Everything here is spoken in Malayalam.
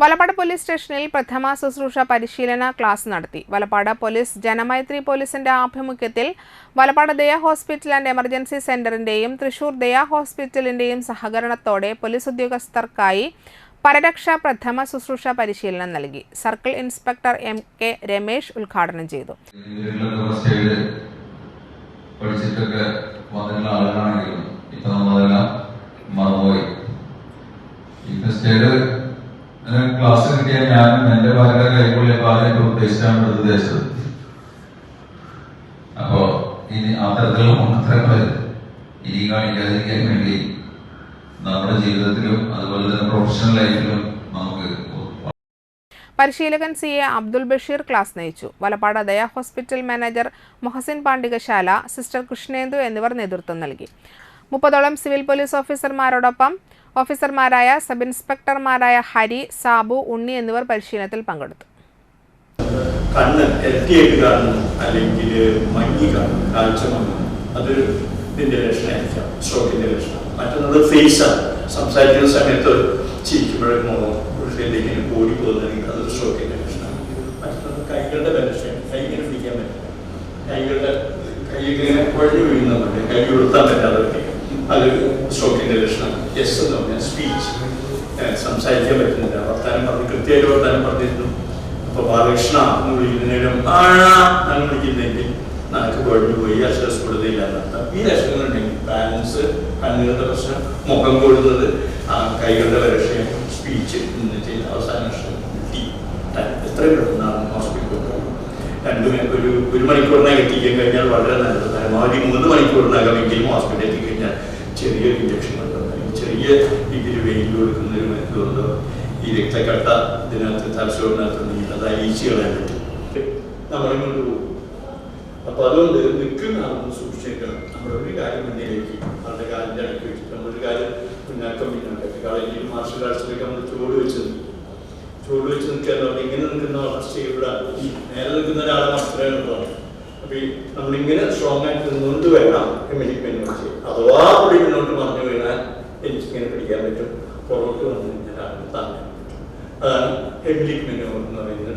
വലപ്പാട് പോലീസ് സ്റ്റേഷനിൽ പ്രഥമ ശുശ്രൂഷ പരിശീലന ക്ലാസ് നടത്തി. വലപ്പാട് പോലീസ് ജനമൈത്രി പോലീസിന്റെ ആഭിമുഖ്യത്തിൽ Valappad Daya hospital and emergency സെന്ററിന്റെയും Thrissur Daya ഹോസ്പിറ്റലിന്റെയും സഹകരണത്തോടെ പോലീസ് ഉദ്യോഗസ്ഥർക്കായി പരരക്ഷ പ്രഥമ ശുശ്രൂഷ പരിശീലനം നൽകി. Circle inspector M K Ramesh ഉദ്ഘാടനം ചെയ്തു. പഠിച്ചിട്ടൊക്കെ ഇപ്പൊ എയ്ഡ് ക്ലാസ് കിട്ടിയ ഞാനും എന്റെ ഭാര്യയുടെ കൈകൊള്ളിയപ്പോ അതിനൊക്കെ ഉദ്ദേശിച്ചാണ് ഇത് ഉദ്ദേശിച്ചത്. അപ്പോ ഇനി അത്തരത്തിലുള്ള മന്ത്രങ്ങൾ ഇനി കാണിക്കാതിരിക്കാൻ വേണ്ടി നമ്മുടെ ജീവിതത്തിലും അതുപോലെ തന്നെ പ്രൊഫഷണൽ ലൈഫിലും നമുക്ക് പരിശീലകൻ C A Abdul Basheer class നയിച്ചു. Valappad Daya hospital manager Mohsin Pandikasala sister Krishnendu എന്നിവർ നേതൃത്വം നൽകി. മുപ്പതോളം സിവിൽ പോലീസ് ഓഫീസർമാരോടൊപ്പം ഓഫീസർമാരായ സബ് ഇൻസ്പെക്ടർമാരായ ഹരി സാബു ഉണ്ണി എന്നിവർ പരിശീലനത്തിൽ പങ്കെടുത്തു. കണ്ണ് അല്ലെങ്കിൽ സംസാരിക്കുന്ന സമയത്ത് അതൊരു കൈകളുടെ കൈ ഇങ്ങനെ പറ്റില്ല. കൈകളുടെ കൈ ഇങ്ങനെ കുഴഞ്ഞു വീഴുന്നുണ്ട് കൈ ഉയർത്താൻ പറ്റാതെ വരിക. അത് സ്ട്രോക്കിന്റെ ലക്ഷണം. യെസ് എന്ന് പറഞ്ഞാൽ സ്പീച്ച് സംസാരിക്കാൻ പറ്റുന്നില്ല. വർത്താനം പറഞ്ഞ് കൃത്യമായിട്ട് വർത്താനം പറഞ്ഞിരുന്നു. അപ്പൊ ബാലകൃഷ്ണ എന്ന് വിളിക്കുന്നതിനും ആഴ എന്ന് വിളിക്കുന്നെങ്കിൽ നമുക്ക് കുഴഞ്ഞു പോയി അക്ഷരസ്ഫുടതയില്ല എന്നർത്ഥം ഈ ലക്ഷണങ്ങളുണ്ടെങ്കിൽ ബാലൻസ് കണ്ണുകളുടെ പ്രശ്നം മുഖം ആ കൈകളുടെ വരക്ഷയം സ്പീച്ച് എന്നിട്ട് അവസാന ലക്ഷണം ടി എത്രയും പെട്ടെന്നാണ് രണ്ടും ഒരു ഒരു മണിക്കൂറിനകം എത്തിക്കാൻ കഴിഞ്ഞാൽ വളരെ നല്ലത്. പരമാവധി മൂന്ന് മണിക്കൂറിനകം എങ്കിലും ഹോസ്പിറ്റലിൽ എത്തി എത്തിക്കഴിഞ്ഞാൽ ചെറിയൊരു ഇഞ്ചക്ഷൻ ഈ ചെറിയ രീതിയിൽ വെയിൽ കൊടുക്കുന്ന ഒരു മരുന്ന് കൊണ്ടോ ഈ രക്തക്കട്ട ഇതിനകത്ത് തലച്ചോറിനകത്ത് അത് ഈച്ചി കളയാൻ പറ്റും. നമ്മളെ കൊണ്ട് പോകും. അപ്പൊ അതുകൊണ്ട് നിൽക്കുന്ന ആളൊന്ന് സൂക്ഷിച്ചേക്കണം. നമ്മുടെ ഒരു കാര്യം മുന്നിലേക്ക് അവരുടെ കാലിന്റെ അടുത്ത് വെച്ചിട്ട് നമ്മളൊരു കാര്യം പിന്നാക്കം പിന്നാക്കം കളയെങ്കിലും മാർഷൽ ആർട്സിലേക്ക് നമ്മൾ ചുവട് വെച്ച് ചുവട് വെച്ച് നിൽക്കാൻ ഇങ്ങനെ നിൽക്കുന്ന വളർച്ച ഈ നിലനിൽക്കുന്ന ഒരാളെ മാത്രമേ ഉള്ളതാണ് അപ്പൊ ഈ നമ്മളിങ്ങനെ സ്ട്രോങ് ആയിട്ട് നിന്നുകൊണ്ട് വേണം കമ്മ്യൂണിക്കേറ്റ് ചെയ്യും അഥവാ അവിടെ മുന്നോട്ട് മറിഞ്ഞു വീണാൽ എനിക്ക് ഇങ്ങനെ പിടിക്കാൻ പറ്റും. പുറകോട്ട് വന്നു കഴിഞ്ഞാൽ ആരും താങ്ങാൻ പറ്റും അതാണ് എംപ്ലിക്മെന്റ് എന്ന് പറയുന്ന